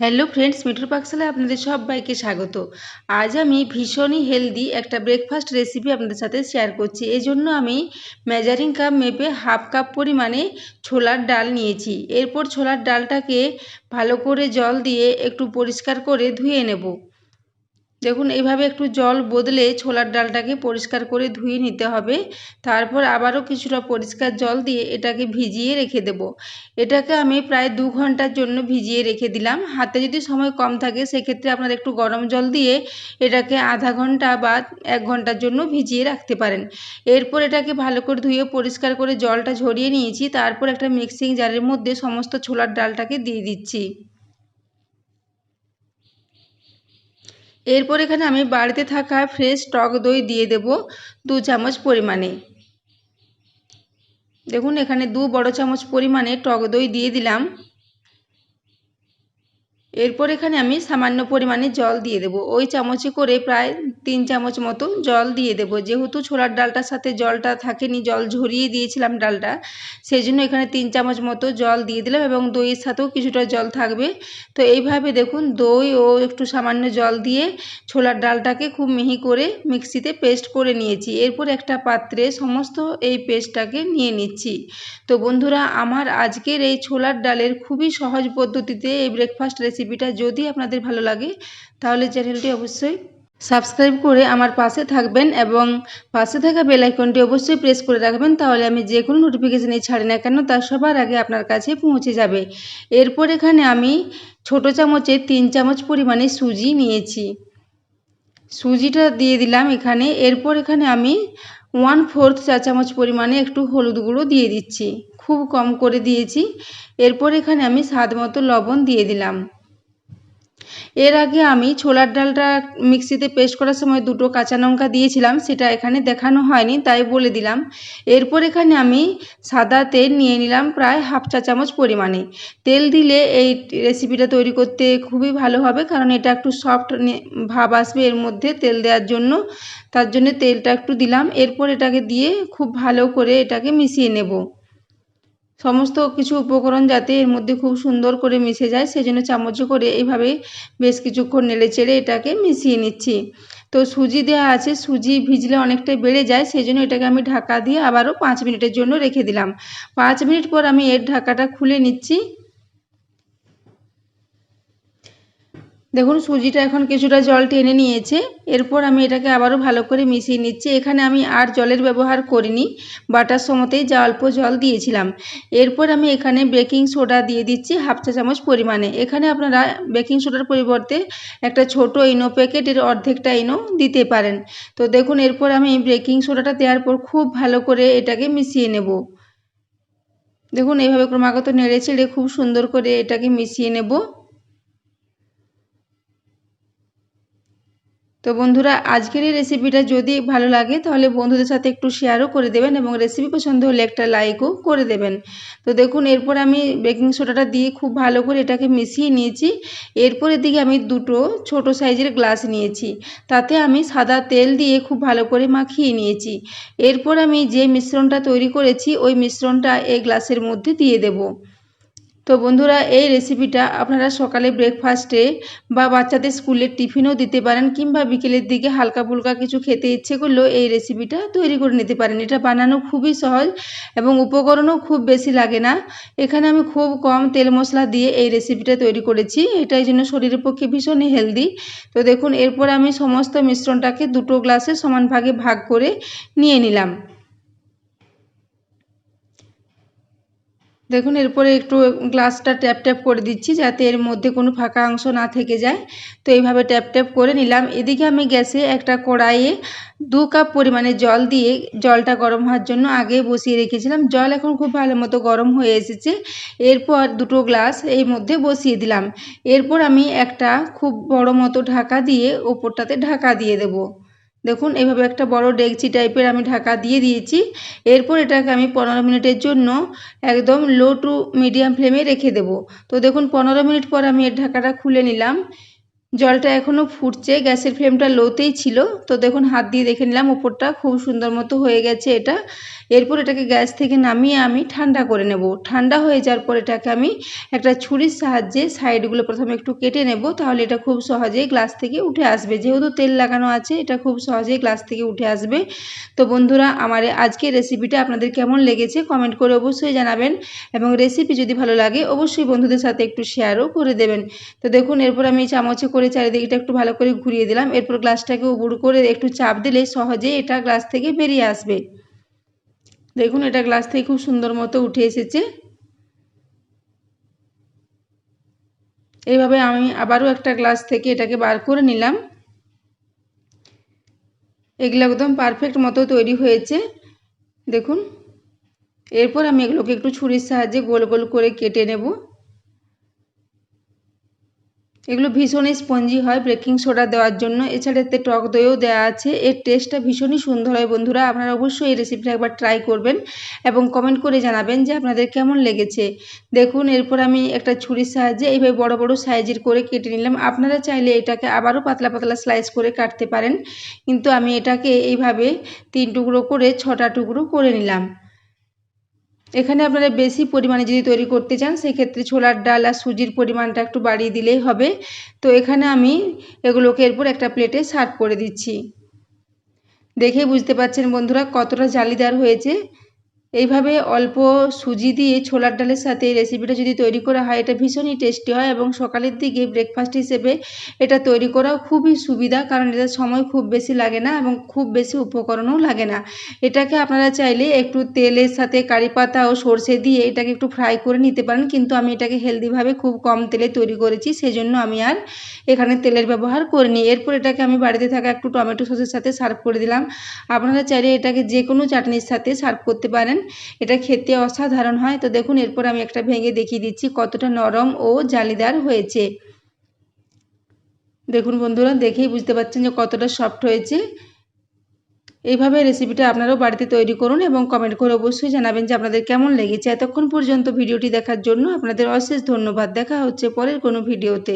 Hello friends মিঠুর পাকশালায় আপনাদের সবাইকে স্বাগত। আজ আমি ভীষণই হেলদি একটা ব্রেকফাস্ট রেসিপি আপনাদের সাথে শেয়ার করছি। এই জন্য আমি মেজারিং কাপ মেপে হাফ কাপ পরিমাণে ছোলার ডাল নিয়েছি। এরপর ছোলার ডালটাকে ভালো করে জল দিয়ে একটু পরিষ্কার করে ধুয়ে নেব। দেখুন এইভাবে একটু জল বদলে ছোলার ডালটাকে পরিষ্কার করে ধুয়ে নিতে হবে, তারপর আবারও কিছুটা পরিষ্কার জল দিয়ে এটাকে ভিজিয়ে রেখে দেব। এটাকে আমি প্রায় দু ঘণ্টার জন্য ভিজিয়ে রেখে দিলাম। হাতে যদি সময় কম থাকে, সেক্ষেত্রে আপনারা একটু গরম জল দিয়ে এটাকে আধা ঘণ্টা বা এক ঘণ্টার জন্য ভিজিয়ে রাখতে পারেন। এরপর এটাকে ভালো করে ধুয়ে পরিষ্কার করে জলটা ঝরিয়ে নিয়েছি। তারপর একটা মিক্সিং জারের মধ্যে সমস্ত ছোলার ডালটাকে দিয়ে দিচ্ছি। এরপর এখানে আমি বাড়িতে থাকা ফ্রেশ টক দই দিয়ে দেব দু চামচ পরিমাণে। দেখুন এখানে দু বড় চামচ পরিমাণে টক দই দিয়ে দিলাম। এরপর এখানে আমি সামান্য পরিমাণে জল দিয়ে দেব। ওই চামচে করে প্রায় তিন চামচ মতো জল দিয়ে দেব। যেহেতু ছোলার ডালটার সাথে জলটা থাকেনি, জল ঝরিয়ে দিয়েছিলাম ডালটা সেই জন্য এখানে তিন চামচ মতো জল দিয়ে দিলাম এবং দইয়ের সাথেও কিছুটা জল থাকবে। তো এইভাবে দেখুন, দই ও একটু সামান্য জল দিয়ে ছোলার ডালটাকে খুব মিহি করে মিক্সিতে পেস্ট করে নিয়েছি। এরপর একটা পাত্রে সমস্ত এই পেস্টটাকে নিয়ে নিচ্ছি। তো বন্ধুরা, আমার আজকের এই ছোলার ডালের খুবই সহজ পদ্ধতিতে এই ব্রেকফাস্ট রেসিপি রেসিপিটা যদি আপনাদের ভালো লাগে, তাহলে চ্যানেলটি অবশ্যই সাবস্ক্রাইব করে আমার পাশে থাকবেন এবং পাশে থাকা বেল আইকনটি অবশ্যই প্রেস করে রাখবেন, তাহলে আমি যে কোনো নোটিফিকেশানই ছাড়ি না কেন, তা সবার আগে আপনার কাছে পৌঁছে যাবে। এরপর এখানে আমি ছোট চামচে তিন চামচ পরিমাণে সুজি নিয়েছি। সুজিটা দিয়ে দিলাম এখানে। এরপর এখানে আমি ওয়ান ফোর্থ চা চামচ পরিমাণে একটু হলুদ গুঁড়ো দিয়ে দিচ্ছি। খুব কম করে দিয়েছি। এরপর এখানে আমি স্বাদ মতো লবণ দিয়ে দিলাম। এর আগে আমি ছোলার ডালটা মিক্সিতে পেস্ট করার সময় দুটো কাঁচা লঙ্কা দিয়েছিলাম, সেটা এখানে দেখানো হয়নি, তাই বলে দিলাম। এরপর এখানে আমি সাদা তেল নিয়ে নিলাম প্রায় হাফ চা চামচ পরিমাণে। তেল দিলে এই রেসিপিটা তৈরি করতে খুবই ভালো হবে, কারণ এটা একটু সফট ভাব আসবে এর মধ্যে তেল দেওয়ার জন্য, তার জন্য তেলটা একটু দিলাম। এরপর এটাকে দিয়ে খুব ভালো করে এটাকে মিশিয়ে নেব। সমস্ত কিছু উপকরণ যাতে এর মধ্যে খুব সুন্দর করে মিশে যায়, সেজন্য চামচ করে এইভাবে বেশ কিছুক্ষণ নেড়ে চেড়ে এটাকে মিশিয়ে নিচ্ছি। তো সুজি দেওয়া আছে, সুজি ভিজলে অনেকটাই বেড়ে যায় সেই জন্য এটাকে আমি ঢাকা দিয়ে আবারও পাঁচ মিনিটের জন্য রেখে দিলাম। পাঁচ মিনিট পর আমি এর ঢাকাটা খুলে নিচ্ছি। দেখুন সুজিটা এখন কিছুটা জল টেনে নিয়েছে। এরপর আমি এটাকে আবারও ভালো করে মিশিয়ে নিচ্ছি। এখানে আমি আর জলের ব্যবহার করিনি, বাটার সময়তেই যা অল্প জল দিয়েছিলাম। এরপর আমি এখানে বেকিং সোডা দিয়ে দিচ্ছি হাফ চা চামচ পরিমাণে। এখানে আপনারা বেকিং সোডার পরিবর্তে একটা ছোট ইনো প্যাকেটের অর্ধেকটা ইনো দিতে পারেন। তো দেখুন, এরপর আমি বেকিং সোডাটা দেওয়ার পর খুব ভালো করে এটাকে মিশিয়ে নেব। দেখুন, এইভাবে ক্রমাগত নেড়ে চেড়ে খুব সুন্দর করে এটাকে মিশিয়ে নেব। তো বন্ধুরা, আজকের এই রেসিপিটা যদি ভালো লাগে, তাহলে বন্ধুদের সাথে একটু শেয়ারও করে দেবেন এবং রেসিপি পছন্দ হলে একটা লাইকও করে দেবেন। তো দেখুন, এরপর আমি বেকিং সোডাটা দিয়ে খুব ভালো করে এটাকে মিশিয়ে নিয়েছি। এরপর এদিকে আমি দুটো ছোট সাইজের গ্লাস নিয়েছি। তাতে আমি সাদা তেল দিয়ে খুব ভালো করে মাখিয়ে নিয়েছি। এরপর আমি যে মিশ্রণটা তৈরি করেছি, ওই মিশ্রণটা এই গ্লাসের মধ্যে দিয়ে দেবো। তো বন্ধুরা, এই রেসিপিটা আপনারা সকালে ব্রেকফাস্টে বা বাচ্চাদের স্কুলের টিফিনও দিতে পারেন কিংবা বিকেলের দিকে হালকা ফুলকা কিছু খেতে ইচ্ছে করলেও এই রেসিপিটা তৈরি করে নিতে পারেন। এটা বানানো খুবই সহজ এবং উপকরণও খুব বেশি লাগে না। এখানে আমি খুব কম তেল মশলা দিয়ে এই রেসিপিটা তৈরি করেছি। এটাই জন্য শরীরের পক্ষে ভীষণই হেলদি তো দেখুন, এরপর আমি সমস্ত মিশ্রণটাকে দুটো গ্লাসে সমান ভাগে ভাগ করে নিয়ে নিলাম। দেখুন, এরপরে একটু গ্লাসটা ট্যাপ ট্যাপ করে দিচ্ছি যাতে এর মধ্যে কোনো ফাঁকা অংশ না থেকে যায়। তো এইভাবে ট্যাপ ট্যাপ করে নিলাম। এদিকে আমি গ্যাসে একটা কড়াইয়ে দু কাপ পরিমাণে জল দিয়ে জলটা গরম হওয়ার জন্য আগে বসিয়ে রেখেছিলাম। জল এখন খুব ভালো মতো গরম হয়ে এসেছে। এরপর দুটো গ্লাস এই মধ্যে বসিয়ে দিলাম। এরপর আমি একটা খুব বড় মতো ঢাকা দিয়ে ওপরটাতে ঢাকা দিয়ে দেবো। দেখুন, এভাবে একটা বড় ডেকচি টাইপের আমি ঢাকা দিয়ে দিয়েছি। এরপর এটাকে আমি পনেরো মিনিটের জন্য একদম লো টু মিডিয়াম ফ্লেমে রেখে দেব। তো দেখুন, পনেরো মিনিট পর আমি এর ঢাকাটা খুলে নিলাম। জলটা এখনও ফুটছে, গ্যাসের ফ্লেমটা লোতেই ছিল। তো দেখুন, হাত দিয়ে দেখে নিলাম ওপরটা খুব সুন্দর মতো হয়ে গেছে এটা। এরপর এটাকে গ্যাস থেকে নামিয়ে আমি ঠান্ডা করে নেব। ঠান্ডা হয়ে যাওয়ার পর এটাকে আমি একটা ছুরির সাহায্যে সাইডগুলো প্রথমে একটু কেটে নেব, তাহলে এটা খুব সহজেই গ্লাস থেকে উঠে আসবে। যেহেতু তেল লাগানো আছে, এটা খুব সহজেই গ্লাস থেকে উঠে আসবে। তো বন্ধুরা, আমার আজকের রেসিপিটা আপনাদের কেমন লেগেছে কমেন্ট করে অবশ্যই জানাবেন এবং রেসিপি যদি ভালো লাগে, অবশ্যই বন্ধুদের সাথে একটু শেয়ারও করে দেবেন। তো দেখুন, এরপর আমি চামচে করে চারিদিকটা একটু ভালো করে ঘুরিয়ে দিলাম। এরপর গ্লাসটাকে উবুড় করে একটু চাপ দিলে সহজেই এটা গ্লাস থেকে বেরিয়ে আসবে। দেখুন, এটা গ্লাস থেকে খুব সুন্দর মতো উঠে এসেছে। এইভাবে আমি আবারও একটা গ্লাস থেকে এটাকে বার করে নিলাম। এগুলো একদম পারফেক্ট মতো তৈরি হয়েছে। দেখুন, এরপর আমি এগুলোকে একটু ছুরির সাহায্যে গোল গোল করে কেটে নেব। এগুলো ভীষণই স্পঞ্জি হয় বেকিং সোডা দেওয়ার জন্য। এছাড়া এতে টক দইও দেওয়া আছে। এর টেস্টটা ভীষণই সুন্দর হয় বন্ধুরা। আপনারা অবশ্যই এই রেসিপিটা একবার ট্রাই করবেন এবং কমেন্ট করে জানাবেন যে আপনাদের কেমন লেগেছে। দেখুন, এরপর আমি একটা ছুরির সাহায্যে এইভাবে বড় বড় সাইজের করে কেটে নিলাম। আপনারা চাইলে এটাকে আবারও পাতলা পাতলা স্লাইস করে কাটতে পারেন। কিন্তু আমি এটাকে এইভাবে তিন টুকরো করে, ছটা টুকরো করে নিলাম। এখানে আপনারা বেশি পরিমাণে যদি তৈরি করতে চান, সেক্ষেত্রে ছোলার ডাল আর সুজির পরিমাণটা একটু বাড়িয়ে দিলেই হবে। তো এখানে আমি এগুলোকে এরপর একটা প্লেটে সার্ভ করে দিচ্ছি। দেখে বুঝতে পারছেন বন্ধুরা কতটা জালিদার হয়েছে। এইভাবে অল্প সুজি দিয়ে ছোলার ডালের সাথে এই রেসিপিটা যদি তৈরি করা হয়, এটা ভীষণই টেস্টি হয় এবং সকালের দিকে ব্রেকফাস্ট হিসেবে এটা তৈরি করাও খুবই সুবিধা কারণ এটা সময় খুব বেশি লাগে না এবং খুব বেশি উপকরণও লাগে না। এটাকে আপনারা চাইলে একটু তেলের সাথে কারি পাতা ও সর্ষে দিয়ে এটাকে একটু ফ্রাই করে নিতে পারেন, কিন্তু আমি এটাকে হেলদিভাবে খুব কম তেলে তৈরি করেছি, সেজন্য আমি আর এখানে তেলের ব্যবহার করিনি। এরপর এটাকে আমি বাড়িতে থাকা একটু টমেটো সসের সাথে সার্ভ করে দিলাম। আপনারা চাইলে এটাকে যে কোনো চাটনির সাথে সার্ভ করতে পারেন। এটা খেতে অসাধারণ হয়। তো দেখুন, এরপর আমি একটা ভেঙে দেখিয়ে দিচ্ছি কতটা নরম ও জালিদার হয়েছে। দেখুন বন্ধুরা, দেখেই বুঝতে পারছেন যে কতটা সফট হয়েছে। এইভাবে রেসিপিটা আপনারাও বাড়িতে তৈরি করুন এবং কমেন্ট করে অবশ্যই জানাবেন যে আপনাদের কেমন লেগেছে। এতক্ষণ পর্যন্ত ভিডিওটি দেখার জন্য আপনাদের অশেষ ধন্যবাদ। দেখা হচ্ছে পরের কোনো ভিডিওতে